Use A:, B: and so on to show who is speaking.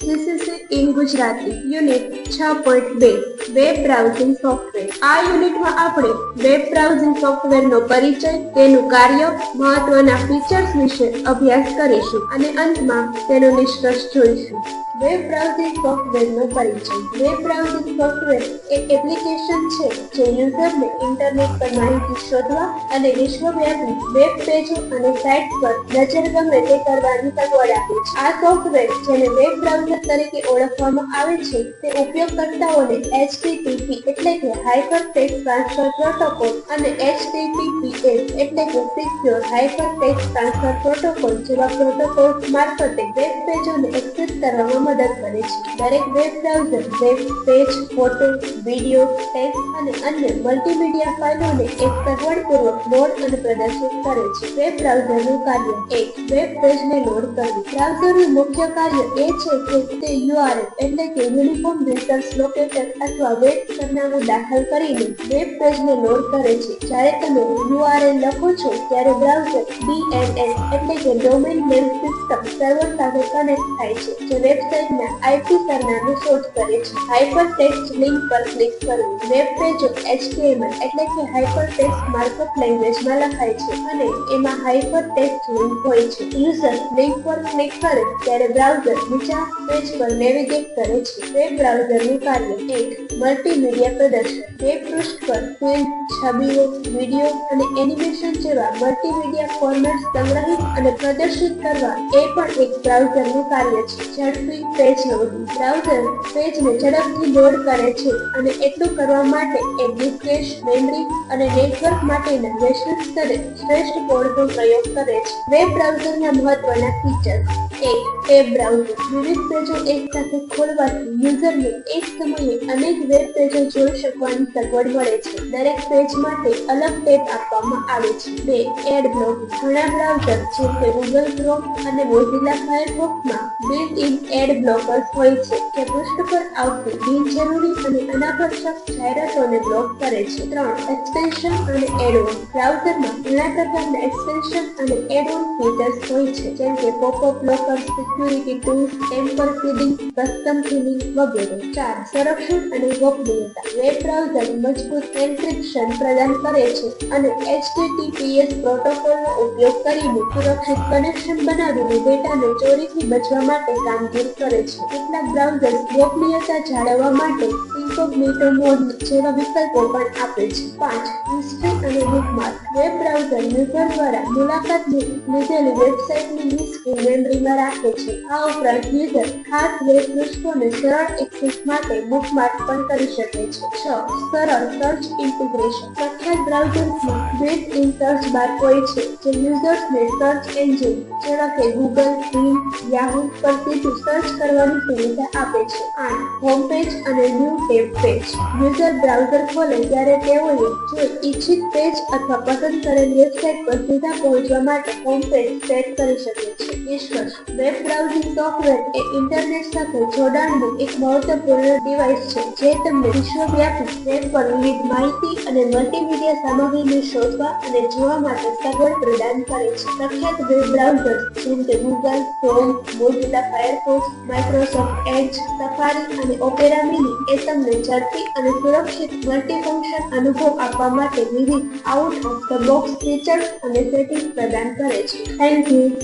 A: CCC in Gujarati unit છ point બે web browsing software આ યુનિટમાં આપણે વેબ બ્રાઉઝિંગ સોફ્ટવેરનો પરિચય, તેનું કાર્ય, મહત્વના ફીચર્સ વિશે અભ્યાસ કરીશું અને અંતમાં તેનો નિષ્કર્ષ જોઈશું. વેબ બ્રાઉઝિંગ સોફ્ટવેરનો પરિચય. વેબ બ્રાઉઝિંગ સોફ્ટવેર એક એપ્લિકેશન છે જે યુઝરને ઇન્ટરનેટ પર માહિતી શોધવા અને વિશ્વવ્યાપી વેબ પેજો અને સાઇટ્સ પર નજર ગમે તે કરવાની સગવડ આપે છે. આ સોફ્ટવેર જેને વેબ બ્રાઉઝર તરીકે ઓળખવામાં આવે છે, તે ઉપયોગકર્તાઓને HTTP એટલે કે હાઇપર ટેક્સ્ટ ટ્રાન્સફર પ્રોટોકોલ અને HTTPS એટલે કે secure hyper text transfer protocol જેવા પ્રોટોકોલ મારફતે વેબ પેજોને એક્સેસ કરવામાં મદદ કરે છે. દરેક web browser web page photo video text અને અન્ય મલ્ટીમીડિયા ફાઇલોને એક સગવડપૂર્વક લોડ અને પ્રદર્શિત કરે છે. વેબ બ્રાઉઝરનું કાર્ય એક વેબ પેજને લોડ કરવું. બ્રાઉઝરનું મુખ્ય કાર્ય એ છે કે તે URL એટલે કે યુનિફોર્મ રિસર્ચ લોકેટર અથવા વેબ સરનામું દાખલ કરીને વેબ પેજને લોડ કરે છે. જ્યારે તમે યુઆરએલ લખો છો, ત્યારે બ્રાઉઝર ડીએનએસ એટલે કે ડોમેન નેમ સિસ્ટમ સર્વર સાથે કનેક્ટ થાય છે, જે વેબસાઇટના આઈપી સરનામું શોધ કરે છે. હાઇપર ટેક્સ્ટ લિંક પર ક્લિક કરવું વેબ પેજ એચટીએમએલ એટલે કે હાઇપર ટેક્સ્ટ માર્કઅપ લેંગ્વેજમાં લખાય છે અને એમાં હાઇપર ટેક્સ્ટ લિંક હોય છે. યુઝર લિંક પર ક્લિક કરે ત્યારે બ્રાઉઝર બીજા પેજ પર નેવિગેટ કરે છે. વેબ બ્રાઉઝરનું કાર્ય એક મલ્ટીમીડિયા પ્રદર્શન. વેબ પૃષ્ઠ પર ફિલ્મ, છબીઓ, વીડિયો અને એનિમેશન જેવા મલ્ટીમીડિયા ફોર્મેટ સંગ્રહિત અને પ્રદર્શિત કરવા એ પણ એક બ્રાઉઝરનું કાર્ય છે. ઝડપી પેજ લોડિંગ બ્રાઉઝર પેજને ઝડપથી લોડ કરે છે અને એટલું કરવા માટે એ ડિસ્કેશ મેમરી અને નેટવર્ક માટેના વૈશ્વિક સ્તરે શ્રેષ્ઠ કોડનો પ્રયોગ કરે છે. વેબ બ્રાઉઝરના મહત્વના ફીચર્સ. એક, વેબ બ્રાઉઝર. વિવિધ પેજો એકસાથે ખોલવાથી યુઝરને એક સમયે અનેક વેબ પેજો જોઈ શકવાની સગવડ મળે છે. દરેક પેજ માટે અલગ ટેબ આપવામાં આવે છે. બે, એડ બ્લોક ઘણા બ્રાઉઝર, જેમ કે ગૂગલ ક્રોમ અને મોઝિલા ફાયરફોક્સમાં બિલ્ટ ઇન એડ બ્લોકર્સ હોય છે જે પૃષ્ઠ પર આવતી બિનજરૂરી અને અનાવશ્યક જાહેરાતોને બ્લોક કરે છે. ત્રણ એક્સટેન્શન અને એડઓન બ્રાઉઝરમાં ઘણા પ્રકારના એક્સટેન્શન અને એડઓન ફીચર્સ હોય છે, જેમ કે popup blocker security tools tamper feeding custom theming વગેરે. ચાર, સંરક્ષણ અને ગોપનીયતા. વેબ બ્રાઉઝર મજબૂત એન્ક્રિપ્શન પ્રદાન કરે છે અને એચટીટીપીએસ પ્રોટોકોલનો ઉપયોગ કરીને સુરક્ષિત કનેક્શન બનાવીને ડેટાને ચોરીથી બચવા માટે કામગીરી કરે છે. કેટલાક બ્રાઉઝર્સ ગોપનીયતા જાળવવા માટે ઇન્કોગ્નિટો મોડ જેવા વિકલ્પો પણ આપે છે. પાંચ હિસ્ટ્રી અને બુકમાર્ક વેબ બ્રાઉઝર યુઝર દ્વારા મુલાકાત લીધેલી વેબસાઇટની હિસ્ટ્રી મેમરીમાં રાખે છે. આ ઉપરાંત યુઝર ખાસ વેબ પૃષ્ઠોને સરળ એક્સેસ માટે બુકમાર્ક પણ કરી શકે છે. છ, સરળ સર્ચ ઇન્ટિગ્રેશન પ્રખ્યાત બ્રાઉઝર્સમાં બિલ્ટ ઇન સર્ચ બાર હોય છે, જે યુઝર્સને સર્ચ એન્જિન જેવા કે ગૂગલ બિંગ યાહૂ પર સીધું સર્ચ કરવાની સુવિધા આપે છે. આઠ હોમ પેજ અને new tab page user browser ખોલે ત્યારે તેઓએ જો ઈચ્છિત પેજ અથવા પસંદ કરેલ વેબસાઇટ પર સીધા પહોંચવા માટે હોમ પેજ સેટ કરી શકે છે. નિષ્કર્ષ વેબ બ્રાઉઝિંગ સોફ્ટવેર એ ઇન્ટરનેટ સાથે જોડાણનું એક મહત્વપૂર્ણ ડિવાઇસ છે જે તમને વિશ્વવ્યાપી વેબ પર વિવિધ માહિતી અને મલ્ટીમીડિયા સામગ્રીને શોધવા અને જોવા માટે સગવડ પ્રદાન કરે છે. પ્રખ્યાત વેબ બ્રાઉઝર્સ જેમ કે Google Chrome Mozilla Firefox Microsoft Edge Safari અને ઓપેરા મિની એ તમને ઝડપી અને સુરક્ષિત મલ્ટીફંક્શન અનુભવ આપવા માટે વિવિધ out of the box features અને સેટિંગ્સ પ્રદાન કરે છે. Thank you